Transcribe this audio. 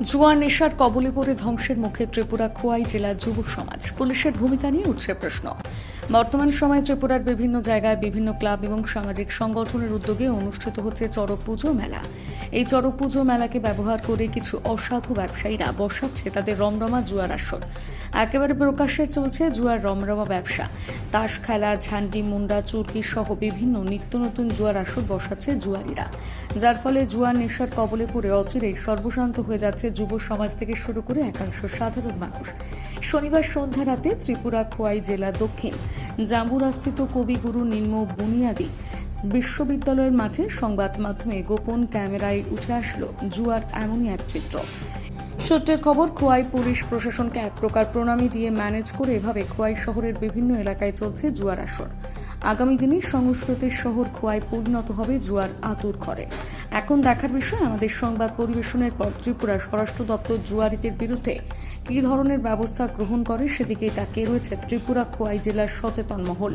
জুয়ার নেশার কবলে পড়ে ধ্বংসের মুখে ত্রিপুরা খোয়াই জেলা যুব সমাজ। পুলিশের ভূমিকা নিয়ে উঠছে প্রশ্ন। বর্তমান সময়ে ত্রিপুরার বিভিন্ন জায়গায় বিভিন্ন ক্লাব এবং সামাজিক সংগঠনের উদ্যোগে অনুষ্ঠিত হচ্ছে চড়ক পুজো মেলা। এই চড়ক পুজো মেলাকে ব্যবহার করে কিছু অসাধু ব্যবসায়ীরা বসাচ্ছে তাদের রমরমা জুয়ার আসর। একেবারে প্রকাশ্যে চলছে জুয়ার রমরমা ব্যবসা। তাস খেলা, ঝান্ডি, মুন্ডা, চুরকি সহ বিভিন্ন নিত্য নতুন জুয়ার আসর বসাচ্ছে জুয়ারিরা। যার ফলে জুয়ার নেশার কবলে পড়ে অচিরেই সর্বশান্ত হয়ে যাচ্ছে যুব সমাজ থেকে শুরু করে একাংশ সাধারণ মানুষ। শনিবার সন্ধ্যা রাতে ত্রিপুরা, খোয়াই জেলা, দক্ষিণ। জাম্বুরাস্থিত কবিগুরু নিম্ন বুনিয়াদি বিশ্ববিদ্যালয়ের মাঠে সংবাদ মাধ্যমে গোপন ক্যামেরায় উঠে আসলো জুয়ার এমনই এক চিত্র। সূত্রের খবর, খোয়াই পুলিশ প্রশাসনকে এক প্রকার প্রণামী দিয়ে ম্যানেজ করে এভাবে খোয়াই শহরের বিভিন্ন এলাকায় চলছে জুয়ার আসর। আগামী দিনে সংস্কৃতির শহর খোয়াই পরিণত হবে জুয়ার আতুর ঘরে। এখন দেখার বিষয়, আমাদের সংবাদ পরিবেশনের পর ত্রিপুরা স্বরাষ্ট্র দপ্তর জুয়ারিদের বিরুদ্ধে কী ধরনের ব্যবস্থা গ্রহণ করে সেদিকেই তাকিয়ে রয়েছে ত্রিপুরা খোয়াই জেলার সচেতন মহল।